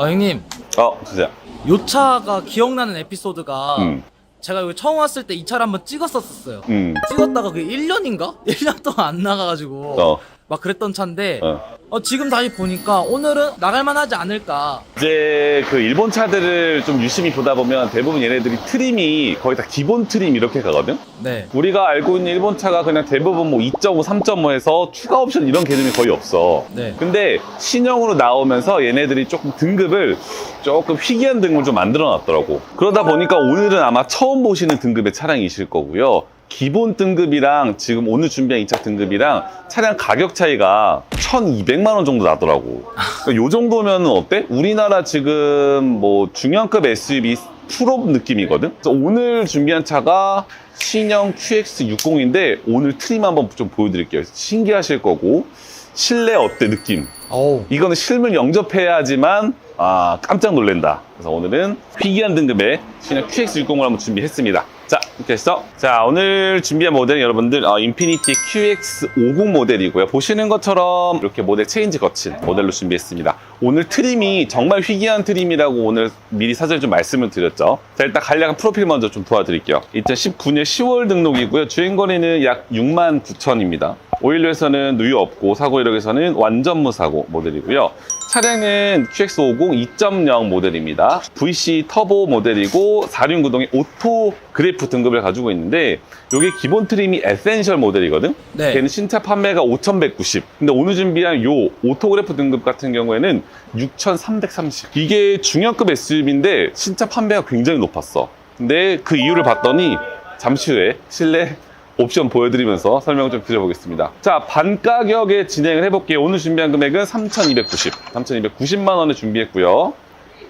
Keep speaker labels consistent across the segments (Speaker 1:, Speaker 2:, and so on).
Speaker 1: 아 형님.
Speaker 2: 어, 진짜.
Speaker 1: 요. 차가 기억나는 에피소드가
Speaker 2: 음,
Speaker 1: 제가 여기 처음 왔을 때 이 차를 한번 찍었었어요.
Speaker 2: 음,
Speaker 1: 찍었다가 그 1년인가? 1년 동안 안 나가가지고.
Speaker 2: 어,
Speaker 1: 막 그랬던 차인데
Speaker 2: 어.
Speaker 1: 어, 지금 다시 보니까 오늘은 나갈만 하지 않을까
Speaker 2: 이제 그 일본 차들을 좀 유심히 보다 보면 대부분 얘네들이 트림이 거의 다 기본 트림 이렇게 가거든?
Speaker 1: 네
Speaker 2: 우리가 알고 있는 일본 차가 그냥 대부분 뭐 2.5, 3.5 해서 추가 옵션 이런 개념이 거의 없어.
Speaker 1: 네.
Speaker 2: 근데 신형으로 나오면서 얘네들이 조금 등급을 조금 희귀한 등급을 좀 만들어 놨더라고. 그러다 보니까 오늘은 아마 처음 보시는 등급의 차량이실 거고요. 기본 등급이랑 지금 오늘 준비한 이차 등급이랑 차량 가격 차이가 1,200만 원 정도 나더라고. 그러니까 요 정도면 어때? 우리나라 지금 뭐 중형급 SUV 풀업 느낌이거든? 그래서 오늘 준비한 차가 신형 QX60인데 오늘 트림 한번 좀 보여드릴게요. 신기하실 거고 실내 어때 느낌?
Speaker 1: 어우
Speaker 2: 이거는 실물 영접해야지만 아 깜짝 놀란다. 그래서 오늘은 희귀한 등급의 신형 QX60을 한번 준비했습니다. 자 이렇게 해서 자 오늘 준비한 모델은 여러분들 어, 인피니티 QX50 모델이고요. 보시는 것처럼 이렇게 모델 체인지 거친 모델로 준비했습니다. 오늘 트림이 정말 희귀한 트림이라고 오늘 미리 사전에 좀 말씀을 드렸죠. 자 일단 간략한 프로필 먼저 좀 도와드릴게요. 2019년 10월 등록이고요. 주행거리는 약 6만 9천입니다. 오일류에서는 누유 없고 사고 이력에서는 완전 무사고 모델이고요. 차량은 QX50 2.0 모델입니다. VC 터보 모델이고 4륜 구동의 오토 그래프 등급을 가지고 있는데 이게 기본 트림이 에센셜 모델이거든.
Speaker 1: 네.
Speaker 2: 걔는 신차 판매가 5,190. 근데 오늘 준비한 요 오토 그래프 등급 같은 경우에는 6,330. 이게 중형급 SUV인데 신차 판매가 굉장히 높았어. 근데 그 이유를 봤더니 잠시 후에 실내 옵션 보여드리면서 설명을 좀 드려보겠습니다. 자, 반 가격에 진행을 해볼게요. 오늘 준비한 금액은 3,290. 3,290만 원에 준비했고요.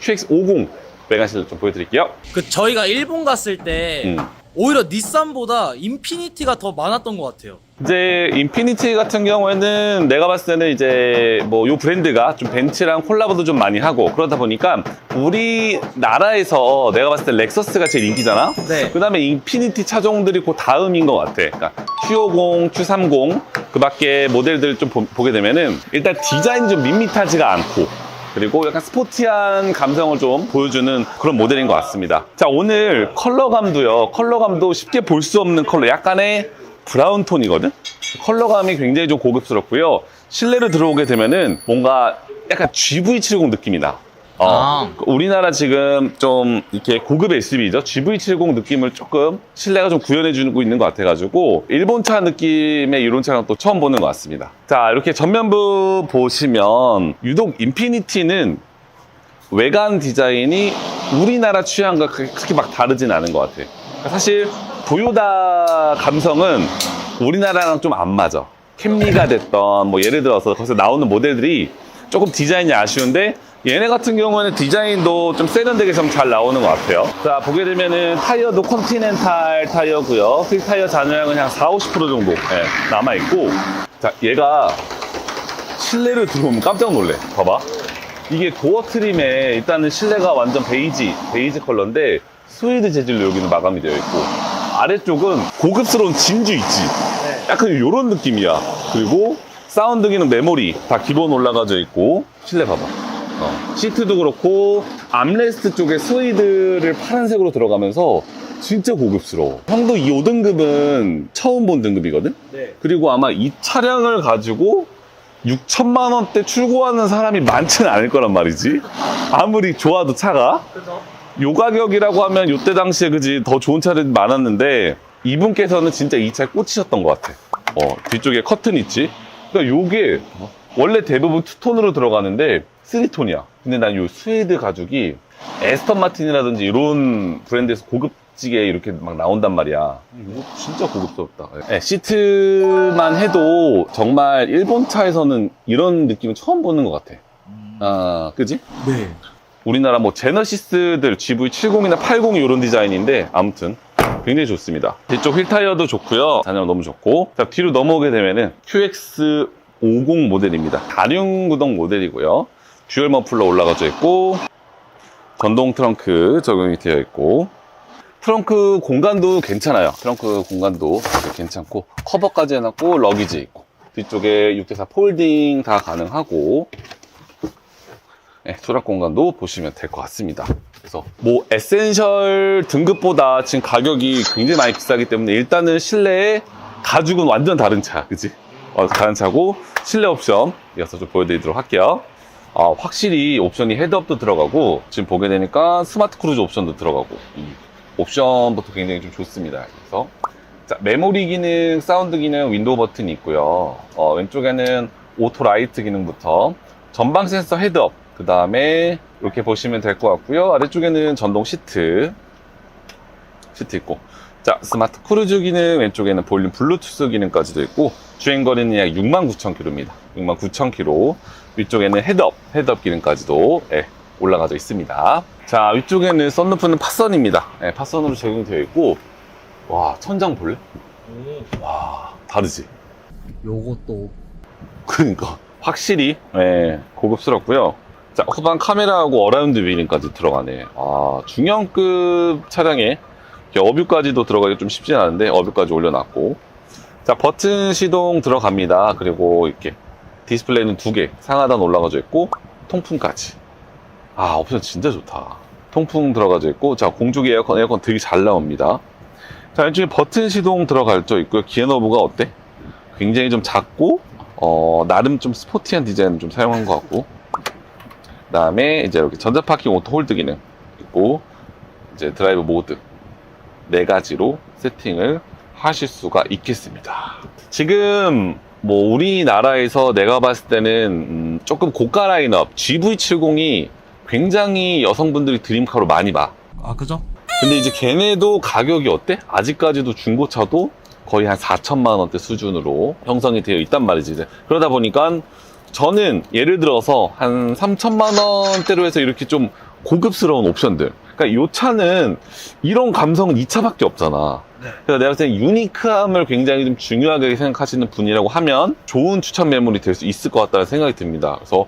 Speaker 2: QX50 외관 실내 좀 보여드릴게요.
Speaker 1: 그 저희가 일본 갔을 때
Speaker 2: 음.
Speaker 1: 오히려 닛산보다 인피니티가 더 많았던 것 같아요
Speaker 2: 이제 인피니티 같은 경우에는 내가 봤을 때는 이제 뭐 요 브랜드가 좀 벤츠랑 콜라보도 좀 많이 하고 그러다 보니까 우리나라에서 내가 봤을 때 렉서스가 제일 인기잖아.
Speaker 1: 네.
Speaker 2: 그다음에 인피니티 차종들이 그 다음인 것 같아. 그러니까 Q50, Q30 그밖에 모델들 좀 보, 보게 되면은 일단 디자인이 좀 밋밋하지가 않고 그리고 약간 스포티한 감성을 좀 보여주는 그런 모델인 것 같습니다. 자, 오늘 컬러감도요. 컬러감도 쉽게 볼 수 없는 컬러. 약간의 브라운 톤이거든? 컬러감이 굉장히 좀 고급스럽고요. 실내로 들어오게 되면은 뭔가 약간 GV70 느낌이 나. 어,
Speaker 1: 아.
Speaker 2: 우리나라 지금 좀 이렇게 고급 SUV죠. GV70 느낌을 조금 실내가 좀 구현해주고 있는 것 같아가지고 일본 차 느낌의 이런 차량 또 처음 보는 것 같습니다. 자 이렇게 전면부 보시면 유독 인피니티는 외관 디자인이 우리나라 취향과 그렇게 막 다르진 않은 것 같아. 그러니까 사실 도요다 감성은 우리나라랑 좀 안 맞아. 캠리가 됐던 뭐 예를 들어서 거기서 나오는 모델들이 조금 디자인이 아쉬운데 얘네 같은 경우에는 디자인도 좀 세련되게 좀 잘 나오는 것 같아요. 자 보게 되면은 타이어도 컨티넨탈 타이어고요. 휠 타이어 잔여량은 한 4, 50% 정도 예, 남아 있고 자 얘가 실내를 들어오면 깜짝 놀래. 봐봐. 이게 도어 트림에 일단은 실내가 완전 베이지, 베이지 컬러인데 스웨이드 재질로 여기는 마감이 되어 있고 아래쪽은 고급스러운 진주 있지. 약간 이런 느낌이야. 그리고 사운드 기능 메모리 다 기본 올라가져 있고 실내 봐봐. 어, 시트도 그렇고 암레스트 쪽에 스웨이드를 파란색으로 들어가면서 진짜 고급스러워. 형도 이 5등급은 처음 본 등급이거든?
Speaker 1: 네
Speaker 2: 그리고 아마 이 차량을 가지고 6천만 원대 출고하는 사람이 많지는 않을 거란 말이지. 아무리 좋아도 차가.
Speaker 1: 그죠
Speaker 2: 요 가격이라고 하면 요때 당시에 그지 더 좋은 차들이 많았는데 이분께서는 진짜 이 차에 꽂히셨던 것 같아. 어, 뒤쪽에 커튼 있지. 그러니까 요게 원래 대부분 투톤으로 들어가는데 쓰리톤이야. 근데 난요 스웨이드 가죽이 에스턴 마틴이라든지 이런 브랜드에서 고급지게 이렇게 막 나온단 말이야. 이거 진짜 고급스럽다. 네, 시트만 해도 정말 일본 차에서는 이런 느낌은 처음 보는 것 같아. 아, 그지?
Speaker 1: 네
Speaker 2: 우리나라 뭐 제너시스들 GV70이나 80 이런 디자인인데 아무튼 굉장히 좋습니다. 뒤쪽 휠 타이어도 좋고요. 잔여도 너무 좋고. 자, 뒤로 넘어오게 되면은 QX50 모델입니다. 다륜 구동 모델이고요. 듀얼 머플러 올라가져 있고 전동 트렁크 적용이 되어 있고 트렁크 공간도 괜찮아요. 트렁크 공간도 괜찮고 커버까지 해놨고 러기지 있고 뒤쪽에 6대4 폴딩 다 가능하고 네, 수납 공간도 보시면 될 것 같습니다. 그래서 뭐 에센셜 등급보다 지금 가격이 굉장히 많이 비싸기 때문에 일단은 실내에 가죽은 완전 다른 차, 그지? 어, 다른 차고 실내 옵션 이어서 좀 보여드리도록 할게요. 아, 확실히 옵션이 헤드업도 들어가고 지금 보게 되니까 스마트 크루즈 옵션도 들어가고 이 옵션부터 굉장히 좀 좋습니다. 그래서 자, 메모리 기능, 사운드 기능, 윈도우 버튼이 있고요. 어, 왼쪽에는 오토 라이트 기능부터 전방 센서 헤드업, 그 다음에 이렇게 보시면 될 것 같고요. 아래쪽에는 전동 시트, 시트 있고, 자, 스마트 크루즈 기능, 왼쪽에는 볼륨 블루투스 기능까지도 있고, 주행거리는 약 69,000km입니다. 69,000km. 위쪽에는 헤드업, 헤드업 기능까지도 예, 올라가져 있습니다. 자, 위쪽에는 썬루프는 파선입니다. 예, 파선으로 적용되어 있고, 와, 천장 볼래? 와, 다르지?
Speaker 1: 요것도
Speaker 2: 그러니까 확실히 예, 고급스럽고요. 자 후방 카메라하고 어라운드 뷰링까지 들어가네. 아 중형급 차량에 어뷰까지도 들어가기 좀 쉽진 않은데 어뷰까지 올려놨고 자 버튼 시동 들어갑니다. 그리고 이렇게 디스플레이는 두 개 상하단 올라가져 있고 통풍까지. 아 옵션 진짜 좋다. 통풍 들어가져 있고 자 공조기 에어컨 에어컨 되게 잘 나옵니다. 자 왼쪽에 버튼 시동 들어갈져 있고요. 기어 너브가 어때? 굉장히 좀 작고 어, 나름 좀 스포티한 디자인 좀 사용한 것 같고 그 다음에 이제 이렇게 전자파킹 오토 홀드 기능 있고 이제 드라이브 모드 네 가지로 세팅을 하실 수가 있겠습니다 지금 뭐 우리나라에서 내가 봤을 때는 음, 조금 고가 라인업 GV70이 굉장히 여성분들이 드림카로 많이 봐
Speaker 1: 아 그죠?
Speaker 2: 근데 이제 걔네도 가격이 어때? 아직까지도 중고차도 거의 한 4천만 원대 수준으로 형성이 되어 있단 말이지. 이제. 그러다 보니까 저는 예를 들어서 한 3천만 원대로 해서 이렇게 좀 고급스러운 옵션들. 그러니까 이 차는 이런 감성은 이 차밖에 없잖아.
Speaker 1: 네.
Speaker 2: 그래서 내가 봤을 때 유니크함을 굉장히 좀 중요하게 생각하시는 분이라고 하면 좋은 추천 매물이 될 수 있을 것 같다는 생각이 듭니다. 그래서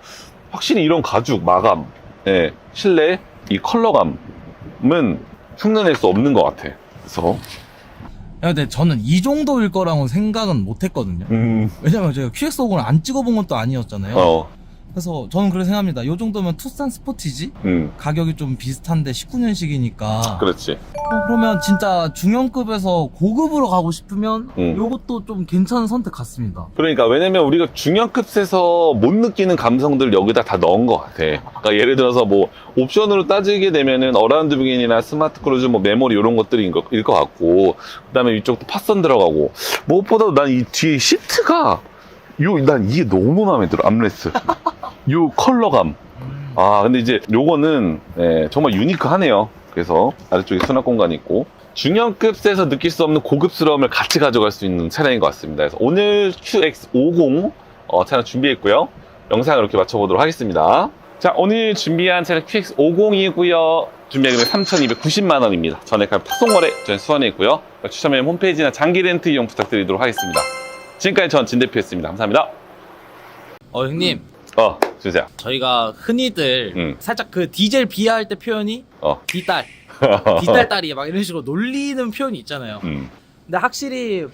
Speaker 2: 확실히 이런 가죽, 마감, 예, 실내 이 컬러감은 흉내낼 수 없는 것 같아. 그래서
Speaker 1: 야, 근데 저는 이 정도일 거라고 생각은 못 했거든요.
Speaker 2: 음,
Speaker 1: 왜냐면 제가 QX50을 안 찍어본 것도 아니었잖아요.
Speaker 2: 어,
Speaker 1: 그래서 저는 그렇게 생각합니다. 요 정도면 투싼 스포티지?
Speaker 2: 음,
Speaker 1: 가격이 좀 비슷한데 19년식이니까.
Speaker 2: 그렇지.
Speaker 1: 어, 그러면 진짜 중형급에서 고급으로 가고 싶으면
Speaker 2: 음.
Speaker 1: 요것도 좀 괜찮은 선택 같습니다.
Speaker 2: 그러니까 왜냐면 우리가 중형급에서 못 느끼는 감성들을 여기다 다 넣은 것 같아. 그러니까 예를 들어서 뭐 옵션으로 따지게 되면은 어라운드 뷰긴이나 스마트 크루즈 뭐 메모리 이런 것들인 것, 일것 같고 그다음에 이쪽도 팟선 들어가고 무엇보다도 난 이 뒤에 시트가 요 난 이게 너무 마음에 들어 암레스 요 컬러감. 아 근데 이제 요거는 예, 정말 유니크하네요. 그래서 아래쪽에 수납 공간이 있고. 중형급에서 느낄 수 없는 고급스러움을 같이 가져갈 수 있는 차량인 것 같습니다. 그래서 오늘 QX50 어, 차량 준비했고요. 영상을 이렇게 맞춰보도록 하겠습니다. 자 오늘 준비한 차량 QX50이고요. 준비한 금액 3,290만 원입니다. 전액할 탁송거래 전 수원에 있고요. 추첨해 홈페이지나 장기 렌트 이용 부탁드리도록 하겠습니다. 지금까지 전 진대표였습니다. 감사합니다.
Speaker 1: 어, 형님.
Speaker 2: 어 주세요
Speaker 1: 저희가 흔히들
Speaker 2: 음.
Speaker 1: 살짝 그 디젤 비하할 때 표현이
Speaker 2: 어
Speaker 1: 디딸, 디딸 딸이 막 이런 식으로 놀리는 표현이 있잖아요.
Speaker 2: 음,
Speaker 1: 근데 확실히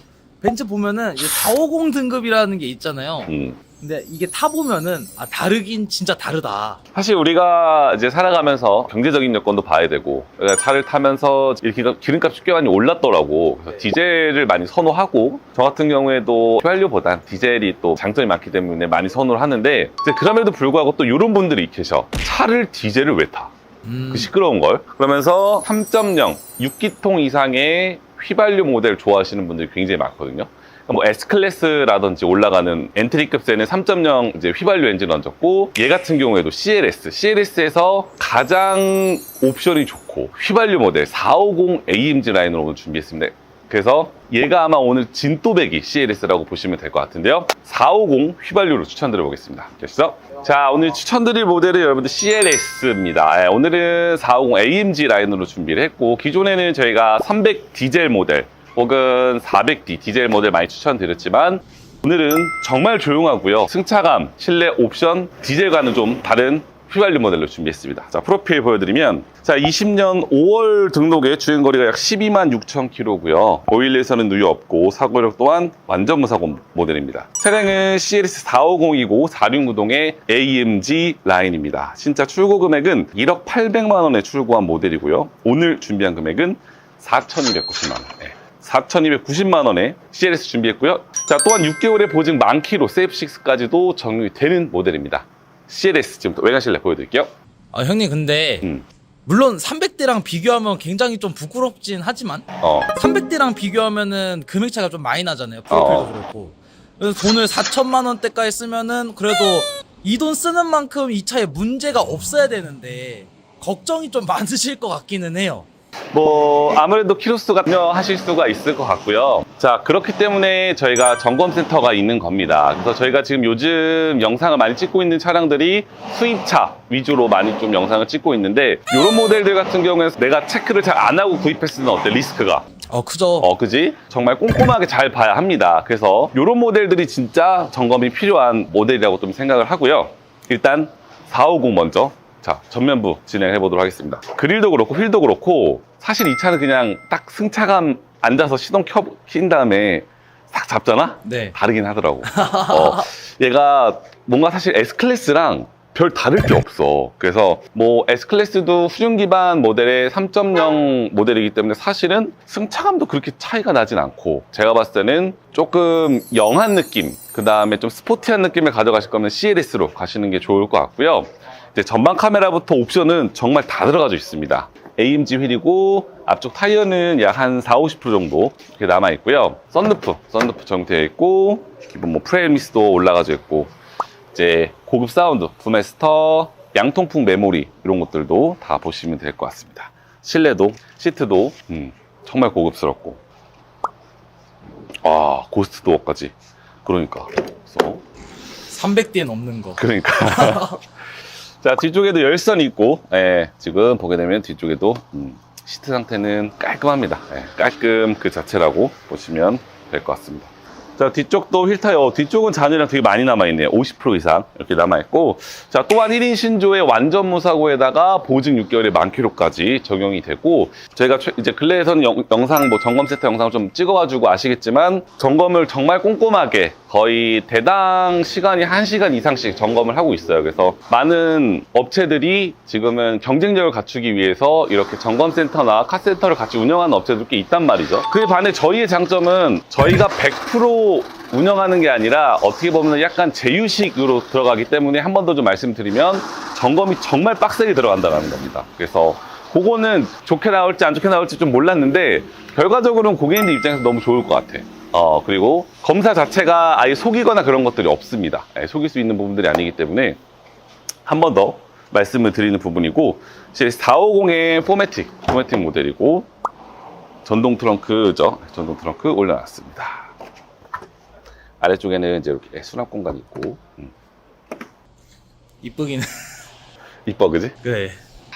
Speaker 1: 벤츠 보면은 450 등급이라는 게 있잖아요.
Speaker 2: 음.
Speaker 1: 근데 이게 타보면은 아 다르긴 진짜 다르다.
Speaker 2: 사실 우리가 이제 살아가면서 경제적인 여건도 봐야 되고 그러니까 차를 타면서 이렇게 기름값이 꽤 많이 올랐더라고 그래서 디젤을 많이 선호하고 저 같은 경우에도 휘발유보단 디젤이 또 장점이 많기 때문에 많이 선호를 하는데 이제 그럼에도 불구하고 또 이런 분들이 계셔 차를 디젤을 왜 타?
Speaker 1: 음.
Speaker 2: 그 시끄러운 걸 그러면서 3.0 6기통 이상의 휘발유 모델 좋아하시는 분들이 굉장히 많거든요 뭐 S클래스라든지 올라가는 엔트리급 세는 3.0 이제 휘발유 엔진을 얹었고 얘 같은 경우에도 CLS, CLS에서 가장 옵션이 좋고 휘발유 모델 450 AMG 라인으로 오늘 준비했습니다. 그래서 얘가 아마 오늘 진또배기 CLS라고 보시면 될 것 같은데요. 450 휘발유로 추천드려 보겠습니다. 됐어? 자, 오늘 추천드릴 모델은 여러분들 CLS입니다. 예, 오늘은 450 AMG 라인으로 준비를 했고 기존에는 저희가 300 디젤 모델 혹은 400D 디젤 모델 많이 추천드렸지만 오늘은 정말 조용하고요. 승차감, 실내 옵션, 디젤과는 좀 다른 휘발유 모델로 준비했습니다. 자, 프로필 보여드리면, 자, 20년 5월 등록에 주행거리가 약 12만 6천 킬로고요. 오일에서는 누유 없고, 사고력 또한 완전 무사고 모델입니다. 차량은 CLS 450이고, 469동의 AMG 라인입니다. 진짜 출고 금액은 1억 800만 원에 출고한 모델이고요. 오늘 준비한 금액은 4,290만 원. 네. 4,290만 원에 CLS 준비했고요. 자, 또한 6개월의 보증 만키로 세이프6까지도 적용이 되는 모델입니다. CLS 지금 외관 실내 보여드릴게요.
Speaker 1: 아 형님 근데
Speaker 2: 음.
Speaker 1: 물론 300대랑 비교하면 굉장히 좀 부끄럽진 하지만
Speaker 2: 어,
Speaker 1: 300대랑 비교하면은 금액 차가 좀 많이 나잖아요. 프로필도
Speaker 2: 어.
Speaker 1: 그렇고. 그래서 돈을 4천만 원대까지 쓰면은 그래도 이 돈 쓰는 만큼 이 차에 문제가 없어야 되는데 걱정이 좀 많으실 것 같기는 해요.
Speaker 2: 뭐 아무래도 키로수가 하실 수가 있을 것 같고요. 자 그렇기 때문에 저희가 점검센터가 있는 겁니다. 그래서 저희가 지금 요즘 영상을 많이 찍고 있는 차량들이 수입차 위주로 많이 좀 영상을 찍고 있는데 이런 모델들 같은 경우에는 내가 체크를 잘 안 하고 구입했을 때는 어때 리스크가
Speaker 1: 어 그죠.
Speaker 2: 어, 그지? 정말 꼼꼼하게 잘 봐야 합니다. 그래서 이런 모델들이 진짜 점검이 필요한 모델이라고 좀 생각을 하고요. 일단 450 먼저 자 전면부 진행해 보도록 하겠습니다. 그릴도 그렇고 휠도 그렇고 사실 이 차는 그냥 딱 승차감 앉아서 시동 켜, 킨 다음에 싹 잡잖아?
Speaker 1: 네.
Speaker 2: 다르긴 하더라고. 어, 얘가 뭔가 사실 S클래스랑 별 다를 게 없어. 그래서 뭐 S클래스도 후륜 기반 모델의 3.0 모델이기 때문에 사실은 승차감도 그렇게 차이가 나진 않고 제가 봤을 때는 조금 영한 느낌, 그 다음에 좀 스포티한 느낌을 가져가실 거면 CLS로 가시는 게 좋을 것 같고요. 이제 전방 카메라부터 옵션은 정말 다 들어가져 있습니다. AMG 휠이고 앞쪽 타이어는 약 한 4, 50% 정도 이렇게 남아 있고요. 썬루프, 썬루프 정되어 있고 기본 뭐 프레임리스도 올라가져 있고 이제 고급 사운드, 부메스터, 양통풍 메모리 이런 것들도 다 보시면 될 것 같습니다. 실내도 시트도 음, 정말 고급스럽고 아 고스트 도어까지 그러니까 그래서
Speaker 1: 300대는 없는 거.
Speaker 2: 그러니까. 자, 뒤쪽에도 열선이 있고, 예, 지금 보게 되면 뒤쪽에도, 음, 시트 상태는 깔끔합니다. 예, 깔끔 그 자체라고 보시면 될 것 같습니다. 자, 뒤쪽도 휠타이어, 뒤쪽은 잔해량 되게 많이 남아있네요. 50% 이상 이렇게 남아있고, 자, 또한 1인 신조의 완전 무사고에다가 보증 6개월의 만키로까지 적용이 되고, 저희가 최- 이제 근래에서는 영, 영상, 뭐 점검 세트 영상을 좀 찍어가지고 아시겠지만, 점검을 정말 꼼꼼하게 거의 대당 시간이 1시간 이상씩 점검을 하고 있어요. 그래서 많은 업체들이 지금은 경쟁력을 갖추기 위해서 이렇게 점검센터나 카센터를 같이 운영하는 업체들도 꽤 있단 말이죠. 그에 반해 저희의 장점은 저희가 100% 운영하는 게 아니라 어떻게 보면 약간 제휴식으로 들어가기 때문에 한 번 더 좀 말씀드리면 점검이 정말 빡세게 들어간다는 겁니다. 그래서 그거는 좋게 나올지 안 좋게 나올지 좀 몰랐는데 결과적으로는 고객님들 입장에서 너무 좋을 것 같아. 어, 그리고 검사 자체가 아예 속이거나 그런 것들이 없습니다. 예, 속일 수 있는 부분들이 아니기 때문에 한 번 더 말씀을 드리는 부분이고, CLS 450의 포매틱, 포매틱 모델이고, 전동 트렁크죠. 전동 트렁크 올려놨습니다. 아래쪽에는 이제 이렇게 수납 공간이 있고, 음,
Speaker 1: 이쁘긴.
Speaker 2: 이뻐, 그지?
Speaker 1: 그래.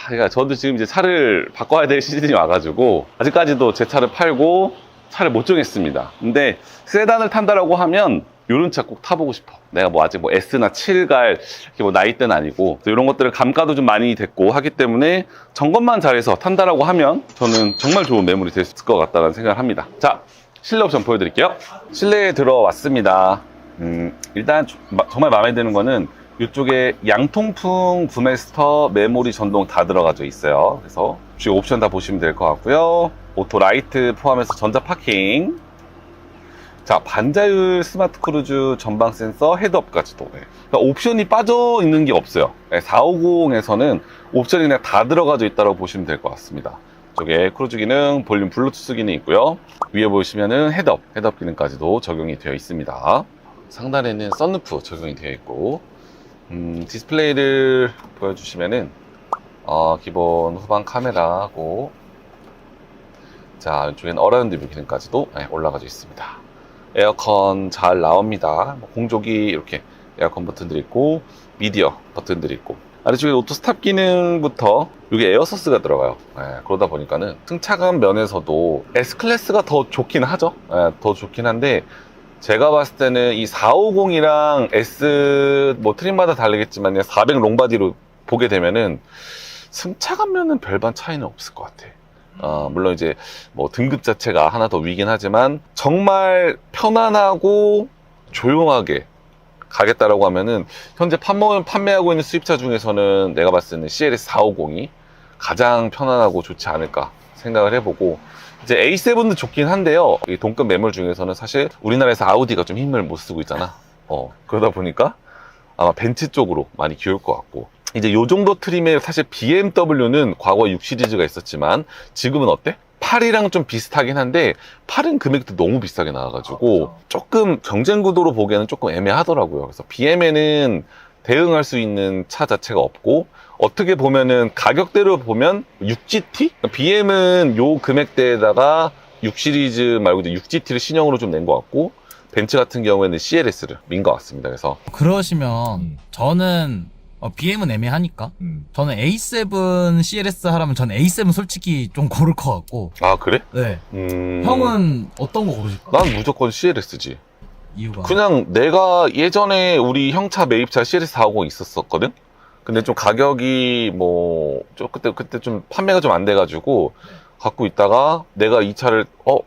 Speaker 2: 그러니까 저도 지금 이제 차를 바꿔야 될 시즌이 와가지고 아직까지도 제 차를 팔고 차를 못 정했습니다. 근데 세단을 탄다라고 하면 이런 차 꼭 타보고 싶어. 내가 뭐 아직 뭐 S나 7갈 이렇게 뭐 나이대는 아니고 또 이런 것들을 감가도 좀 많이 됐고 하기 때문에 점검만 잘해서 탄다라고 하면 저는 정말 좋은 매물이 될 수 있을 것 같다는 생각을 합니다. 자 실내 옵션 보여드릴게요. 실내에 들어왔습니다. 음, 일단 정말 마음에 드는 거는 이쪽에 양통풍 부메스터 메모리 전동 다 들어가져 있어요. 그래서 주요 옵션 다 보시면 될 것 같고요. 오토 라이트 포함해서 전자 파킹. 자, 반자율 스마트 크루즈 전방 센서 헤드업까지도. 네. 그러니까 옵션이 빠져 있는 게 없어요. 450에서는 옵션이 그냥 다 들어가져 있다고 보시면 될 것 같습니다. 쪽에 크루즈 기능, 볼륨 블루투스 기능이 있고요. 위에 보시면은 헤드업, 헤드업 기능까지도 적용이 되어 있습니다. 상단에는 썬루프 적용이 되어 있고, 음, 디스플레이를 보여주시면은, 어, 기본 후방 카메라하고, 자, 왼쪽엔 어라운드 뷰 기능까지도 네, 올라가져 있습니다. 에어컨 잘 나옵니다. 뭐 공조기 이렇게 에어컨 버튼들이 있고, 미디어 버튼들이 있고, 아래쪽에 오토 스탑 기능부터 이게 에어서스가 들어가요. 예, 그러다 보니까는 승차감 면에서도 S클래스가 더 좋긴 하죠. 예, 더 좋긴 한데 제가 봤을 때는 이 450이랑 S 뭐 트림마다 다르겠지만 400 롱바디로 보게 되면은 승차감 면은 별반 차이는 없을 것 같아. 어, 물론 이제 뭐 등급 자체가 하나 더 위긴 하지만 정말 편안하고 조용하게 가겠다라고 하면은 현재 판매, 판매 하고 있는 수입차 중에서는 내가 봤을 때는 CLS 450이 가장 편안하고 좋지 않을까 생각을 해보고 이제 A7도 좋긴 한데요. 이 동급 매물 중에서는 사실 우리나라에서 아우디가 좀 힘을 못 쓰고 있잖아. 어, 그러다 보니까 아마 벤츠 쪽으로 많이 기울 것 같고. 이제 요 정도 트림의 사실 BMW는 과거 6 시리즈가 있었지만 지금은 어때? 8이랑 좀 비슷하긴 한데 8은 금액도 너무 비싸게 나와가지고
Speaker 1: 그렇죠.
Speaker 2: 조금 경쟁 구도로 보기에는 조금 애매하더라고요. 그래서 BM에는 대응할 수 있는 차 자체가 없고 어떻게 보면은 가격대로 보면 6GT? BM은 요 금액대에다가 6 시리즈 말고 이제 6GT를 신형으로 좀 낸 것 같고 벤츠 같은 경우에는 CLS를 민 것 같습니다. 그래서
Speaker 1: 그러시면
Speaker 3: 음.
Speaker 1: 저는 어, BM은 애매하니까
Speaker 3: 음.
Speaker 1: 저는 A7 CLS 하라면 저는 A7 솔직히 좀 고를 것 같고
Speaker 2: 아 그래?
Speaker 1: 네
Speaker 2: 음...
Speaker 1: 형은 어떤 거 고르실까?
Speaker 2: 난 무조건 CLS지.
Speaker 1: 이유가
Speaker 2: 그냥 내가 예전에 우리 형차 매입차 CLS 450 있었었거든? 근데 좀 가격이 뭐, 좀 그때, 그때 좀 판매가 좀 안 돼가지고 갖고 있다가 내가 이 차를, 어,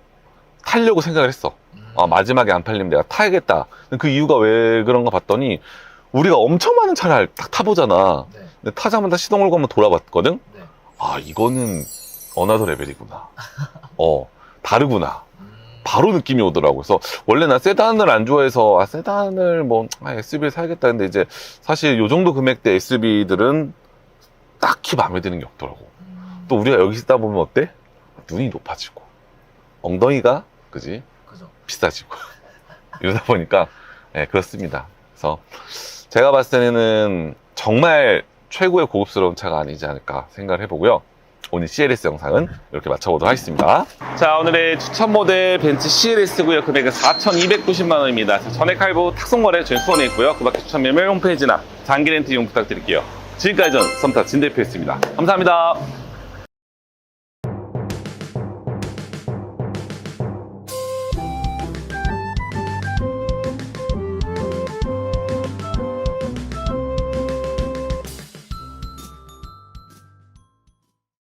Speaker 2: 타려고 생각을 했어. 아, 마지막에 안 팔리면 내가 타야겠다. 그 이유가 왜 그런가 봤더니 우리가 엄청 많은 차를 딱 타보잖아.
Speaker 1: 네.
Speaker 2: 근데 타자마자 시동을 걸면 돌아봤거든?
Speaker 1: 네.
Speaker 2: 아, 이거는 어나더 레벨이구나. 어, 다르구나. 바로 느낌이 오더라고. 그래서 원래 난 세단을 안 좋아해서 아 세단을 뭐 아, SUV를 사야겠다 근데 이제 사실 요 정도 금액대 SUV들은 딱히 마음에 드는 게 없더라고. 또 우리가 여기 있다 보면 어때? 눈이 높아지고 엉덩이가 그지
Speaker 1: 그죠
Speaker 2: 비싸지고 이러다 보니까 네, 그렇습니다. 그래서 제가 봤을 때는 정말 최고의 고급스러운 차가 아니지 않을까 생각을 해보고요. 오늘 CLS 영상은 이렇게 마쳐보도록 하겠습니다. 자, 오늘의 추천 모델 벤츠 CLS고요. 금액은 4,290만 원입니다. 전액 할부 탁송거래 저희 수원에 있고요. 그 밖에 추천 매물 홈페이지나 장기 렌트 이용 부탁드릴게요. 지금까지 전 썸타 진 대표였습니다. 감사합니다.